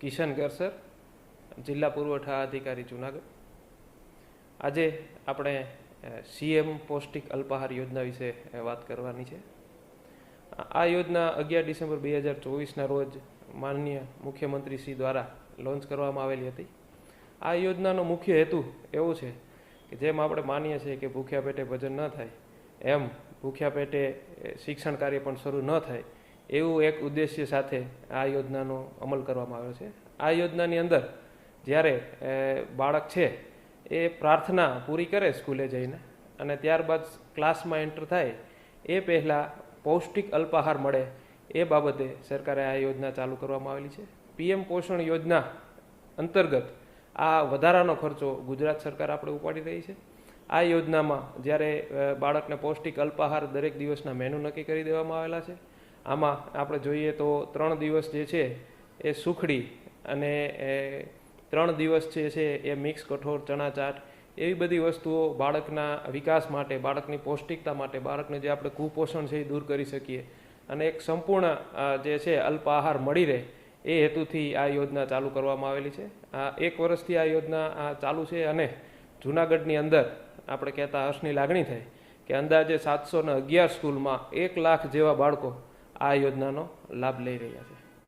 કિશન ગરસર જિલ્લા પુરવઠા અધિકારી જુનાગઢ. આજે આપણે સીએમ પૌષ્ટિક અલ્પાહાર યોજના વિશે વાત કરવાની છે. આ યોજના અગિયાર ડિસેમ્બર બે હજાર ચોવીસના રોજ માનનીય મુખ્યમંત્રી શ્રી દ્વારા લોન્ચ કરવામાં આવેલી હતી. આ યોજનાનો મુખ્ય હેતુ એવો છે કે જેમ આપણે માનીએ છીએ કે ભૂખ્યા પેટે ભજન ન થાય, એમ ભૂખ્યા પેટે શિક્ષણ કાર્ય પણ શરૂ ન થાય એવું એક ઉદ્દેશ્ય સાથે આ યોજનાનો અમલ કરવામાં આવ્યો છે. આ યોજનાની અંદર જ્યારે બાળક છે, એ પ્રાર્થના પૂરી કરે સ્કૂલે જઈને અને ત્યારબાદ ક્લાસમાં એન્ટર થાય, એ પહેલાં પૌષ્ટિક અલ્પાહાર મળે એ બાબતે સરકારે આ યોજના ચાલુ કરવામાં આવેલી છે. પીએમ પોષણ યોજના અંતર્ગત આ વધારાનો ખર્ચો ગુજરાત સરકાર આપણે ઉપાડી રહી છે. આ યોજનામાં જ્યારે બાળકને પૌષ્ટિક અલ્પાહાર દરેક દિવસના મેનુ નક્કી કરી દેવામાં આવેલા છે. આમાં આપણે જોઈએ તો ત્રણ દિવસ જે છે એ સુખડી અને ત્રણ દિવસ જે છે એ મિક્સ કઠોળ ચણા ચાટ એવી બધી વસ્તુઓ બાળકના વિકાસ માટે, બાળકની પૌષ્ટિકતા માટે, બાળકને જે આપણે કુપોષણ છે એ દૂર કરી શકીએ. અને એક સંપૂર્ણ જે છે અલ્પાહાર મળી રહે એ હેતુથી આ યોજના ચાલુ કરવામાં આવેલી છે. આ એક વર્ષથી આ યોજના ચાલુ છે અને જૂનાગઢની અંદર આપણે કહેતા હર્ષની લાગણી થાય કે અંદાજે સાતસો ને અગિયાર સ્કૂલમાં એક લાખ જેવા બાળકો આ યોજનાનો લાભ લઈ રહ્યા છે